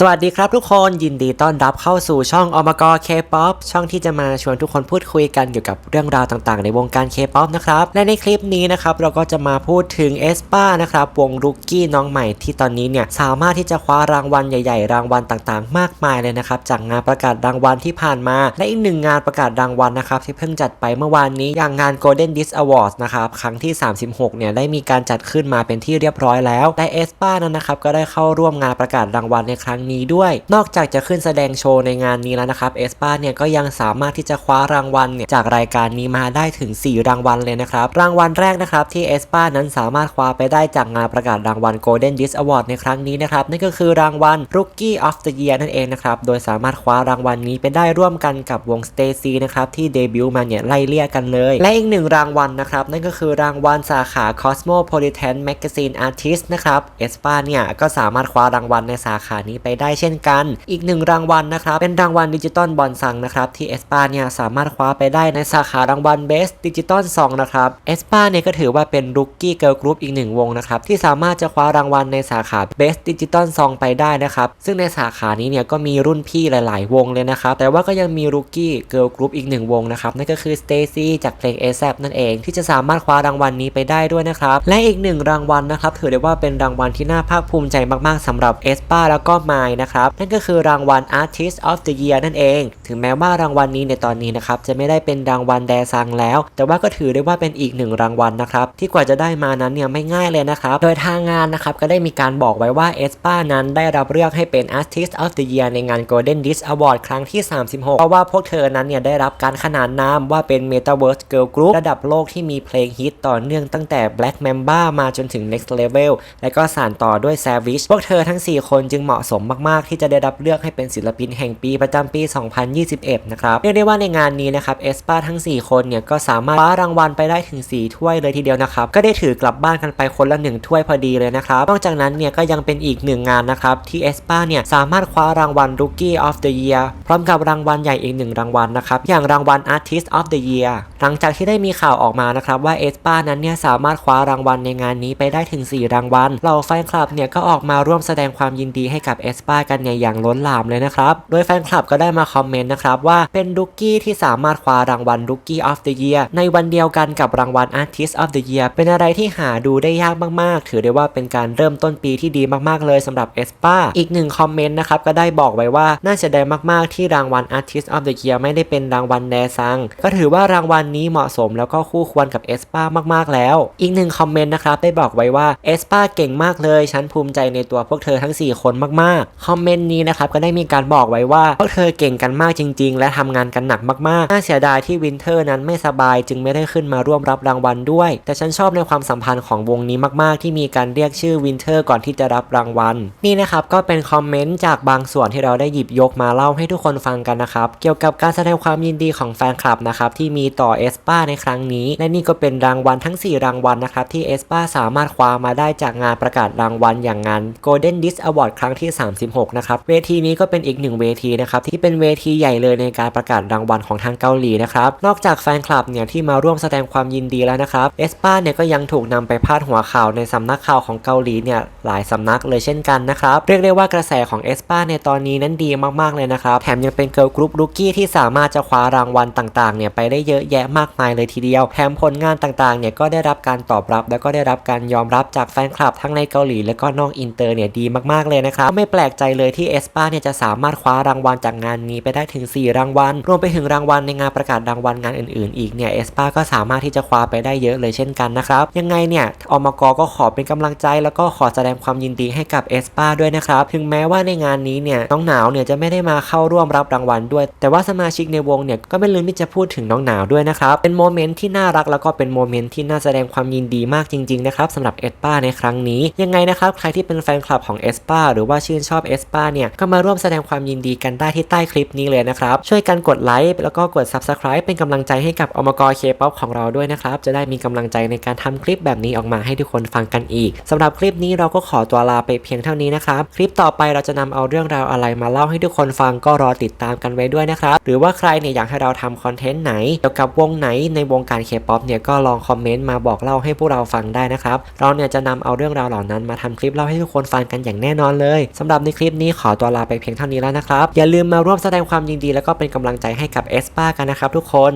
สวัสดีครับทุกคนยินดีต้อนรับเข้าสู่ช่องอมกร K-POP ช่องที่จะมาชวนทุกคนพูดคุยกันเกี่ยวกับเรื่องราวต่างๆ ในวงการ K-POP นะครับและในคลิปนี้นะครับเราก็จะมาพูดถึงเอสป้านะครับวงรุกกี้น้องใหม่ที่ตอนนี้เนี่ยสามารถที่จะคว้ารางวัลใหญ่ๆ รางวัลต่างๆ มากมายเลยนะครับจากงานประกาศรางวัลที่ผ่านมา และอีกหนึ่งงานประกาศรางวัลนะครับที่เพิ่งจัดไปเมื่อวานนี้อย่างงาน Golden Disc Awards นะครับครั้งที่ 36เนี่ยได้มีการจัดขึ้นมาเป็นที่เรียบร้อยแล้วและเอสป้านั้นนะครับก็ได้เข้าร่วมงานประกาศรางวัลในครั้งนี้ด้วย นอกจากจะขึ้นแสดงโชว์ในงานนี้แล้วนะครับเอสปาเนี่ยก็ยังสามารถที่จะคว้ารางวัลเนี่ยจากรายการนี้มาได้ถึง 4 รางวัลเลยนะครับ รางวัลแรกนะครับที่เอสปานั้นสามารถคว้าไปได้จากงานประกาศรางวัล Golden Disc Award ในครั้งนี้นะครับนั่นก็คือรางวัล Rookie of the Year นั่นเองนะครับโดยสามารถคว้ารางวัลนี้ไปได้ร่วมกันกับวง Stacy นะครับที่เดบิวต์มาเนี่ยไล่เลี่ยกันเลย และอีกหนึ่งรางวัลนะครับนั่นก็คือรางวัลสาขา Cosmopolitan Magazine Artist นะครับเอสปาเนี่ยก็สามารถคว้ารางวัลในสาขานี้ไปได้เช่นกัน อีกหนึ่งรางวัลนะครับเป็นรางวัลดิจิตอลบอลซังนะครับที่เอสปาเนี่ยสามารถคว้าไปได้ในสาขารางวัล Best Digital Song นะครับเอสปาเนี่ยก็ถือว่าเป็นรุกกี้เกิร์ลกรุ๊ปอีกหนึ่งวงนะครับที่สามารถจะคว้ารางวัลในสาขา Best Digital Song ไปได้นะครับซึ่งในสาขานี้เนี่ยก็มีรุ่นพี่หลาย ๆ วงเลยนะครับแต่ว่าก็ยังมีรุกกี้เกิร์ลกรุ๊ปอีกหนึ่งวงนะครับนั่นก็คือ Stacy จากเพลง ASAP นั่นเอง ที่จะสามารถคว้ารางวัลนี้ไปได้ด้วยนะครับและอีกหนึ่งรางวัลนะครับถือได้ว่าเป็นรางวัลที่น่าภาคภูมิใจมาก ๆสำหรับเอสปาแล้วก็ไมล์นะครับนั่นก็คือรางวัล Artist of the Year นั่นเอง ถึงแม้ว่ารางวัลนี้ในตอนนี้นะครับจะไม่ได้เป็นรางวัลแดซังแล้ว แต่ว่าก็ถือได้ว่าเป็นอีกหนึ่งรางวัลนะครับที่กว่าจะได้มานั้นเนี่ยไม่ง่ายเลยนะครับโดยทางงานนะครับก็ได้มีการบอกไว้ว่าเอสปานั้นได้รับเลือกให้เป็น Artist of the Year ในงาน Golden Disc Award ครั้งที่ 36 เพราะว่าพวกเธอนั้นเนี่ยได้รับการขนานนามว่าเป็น Metaverse Girl Group ระดับโลกที่มีเพลงฮิตต่อเนื่องตั้งแต่ Black Mamba มาจนถึง Next Level และก็สานต่อด้วย Savage พวกเธอทั้ง 4 คนจึงเหมาะสมมากๆ ที่จะได้รับเลือกให้เป็นศิลปินแห่งปีประจำปี 2021 นะครับเรียกได้ว่าในงานนี้นะครับเอสปาทั้ง 4 คนเนี่ยก็สามารถคว้ารางวัลไปได้ถึง 4 ถ้วยเลยทีเดียวนะครับก็ได้ถือกลับบ้านกันไปคนละ 1 ถ้วยพอดีเลยนะครับนอกจากนั้นเนี่ยก็ยังเป็นอีกหนึ่งงานนะครับที่เอสปาเนี่ยสามารถคว้ารางวัล Rookie of the Year พร้อมกับรางวัลใหญ่อีกหนึ่งรางวัลนะครับอย่างรางวัล Artist of the Year หลังจากที่ได้มีข่าวออกมานะครับว่าเอสปานั้นเนี่ยสามารถคว้ารางวัลในงานนี้ไปได้ถึง 4 รางวัลเหล่าแฟนคลับเนี่ยก็ออกมาร่วมแสดงความยินดีให้กับเอสปากันเนี่ยอย่างล้นหลามเลยนะครับ โดยแฟนคลับก็ได้มาคอมเมนต์นะครับว่าเป็นรุกกี้ที่สามารถคว้ารางวัล Rookie of the Year ในวันเดียวกันกับรางวัล Artist of the Year เยียเป็นอะไรที่หาดูได้ยากมากๆ ถือได้ว่าเป็นการเริ่มต้นปีที่ดีมากๆเลยสำหรับเอสปาอีกหนึ่งคอมเมนต์นะครับก็ได้บอกไว้ว่าน่าเสียดายมากๆที่รางวัล Artist of the Year ไม่ได้เป็นรางวัลแดซังก็ถือว่ารางวัลนี้เหมาะสมแล้วก็คู่ควรกับเอสปามากๆแล้ว อีกหนึ่งคอมเมนต์นะครับได้บอกไว้ว่าเอสปาเก่งมากเลย ฉันภูมิใจในตัวพวกเธอทั้ง 4 คนมากคอมเมนต์นี้นะครับก็ได้มีการบอกไว้ว่าพวกเธอเก่งกันมากจริง ๆ และทำงานกันหนักมากๆ น่าเสียดายที่วินเทอร์นั้นไม่สบายจึงไม่ได้ขึ้นมาร่วมรับรางวัลด้วย แต่ฉันชอบในความสัมพันธ์ของวงนี้มากๆ ที่มีการเรียกชื่อวินเทอร์ก่อนที่จะรับรางวัล นี่นะครับก็เป็นคอมเมนต์จากบางส่วนที่เราได้หยิบยกมาเล่าให้ทุกคนฟังกันนะครับเกี่ยวกับการแสดงความยินดีของแฟนคลับนะครับที่มีต่อเอสปาในครั้งนี้ และนี่ก็เป็นรางวัลทั้ง 4 รางวัลนะครับที่เอสปาสามารถคว้ามาได้จากงานประกาศรางวัลอย่างงาน Golden Disc Award ครั้งที่36นะครับเวทีนี้ก็เป็นอีกหนึ่งเวทีนะครับที่เป็นเวทีใหญ่เลยในการประกาศรางวัลของทางเกาหลีนะครับนอกจากแฟนคลับเนี่ยที่มาร่วมแสดงความยินดีแล้วนะครับเอสปาเนี่ยก็ยังถูกนำไปพาดหัวข่าวในสำนักข่าวของเกาหลีเนี่ยหลายสำนักเลยเช่นกันนะครับเรียกได้ว่ากระแสของเอสปาในตอนนี้นั้นดีมากๆเลยนะครับแถมยังเป็นเกิร์ลกรุ๊ปลูกี้ที่สามารถจะคว้ารางวัลต่างๆเนี่ยไปได้เยอะแยะมากมายเลยทีเดียวแถมผลงานต่างๆเนี่ยก็ได้รับการตอบรับ แล้วก็ได้รับการยอมรับจากแฟนคลับทั้งในเกาหลีและก็นอกอินเตอร์เนี่ยดีมากๆเลยนะครับไม่แปลกลกใจเลยที่เอสปาเนี่ยจะสามารถคว้ารางวัลจากงานนี้ไปได้ถึง 4 รางวัล รวมไปถึงรางวัลในงานประกาศรางวัลงานอื่นๆ อีกเนี่ยเอสปาก็สามารถที่จะคว้าไปได้เยอะเลยเช่นกันนะครับ ยังไงเนี่ยอมกก็ขอเป็นกำลังใจแล้วก็ขอแสดงความยินดีให้กับเอสปาด้วยนะครับ ถึงแม้ว่าในงานนี้เนี่ยน้องหนาวเนี่ยจะไม่ได้มาเข้าร่วมรับรางวัลด้วย แต่ว่าสมาชิกในวงเนี่ยก็ไม่ลืมที่จะพูดถึงน้องหนาวด้วยนะครับเป็นโมเมนต์ที่น่ารักแล้วก็เป็นโมเมนต์ที่น่าแสดงความยินดีมากจริงๆนะครับสำหรับเอสปาในครั้งนี้ยังไงนะครับใครที่เป็นแฟนคลับของเอสปาหรือว่าชื่นชอบเอสปาเนี่ยก็มาร่วมแสดงความยินดีกันได้ที่ใต้คลิปนี้เลยนะครับ ช่วยกันกดไลค์แล้วก็กด subscribe เป็นกำลังใจให้กับอมกรเคป๊อปของเราด้วยนะครับ จะได้มีกำลังใจในการทำคลิปแบบนี้ออกมาให้ทุกคนฟังกันอีกสำหรับคลิปนี้เราก็ขอตัวลาไปเพียงเท่านี้นะครับ คลิปต่อไปเราจะนำเอาเรื่องราวอะไรมาเล่าให้ทุกคนฟังก็รอติดตามกันไว้ด้วยนะครับ หรือว่าใครเนี่ยอยากให้เราทำคอนเทนต์ไหนเกี่ยวกับวงไหนในวงการเคป๊อปเนี่ยก็ลองคอมเมนต์มาบอกเล่าให้พวกเราฟังได้นะครับ เราเนี่ยจะนำเอาเรื่องราวเหล่านั้นมาทำคลิปเล่าให้ทุกคนฟังกันอย่างแน่นอนเลยสำหรับในคลิปนี้ขอตัวลาไปเพียงเท่านี้แล้วนะครับ อย่าลืมมาร่วมแสดงความยินดีแล้วก็เป็นกำลังใจให้กับเอสป้ากันนะครับทุกคน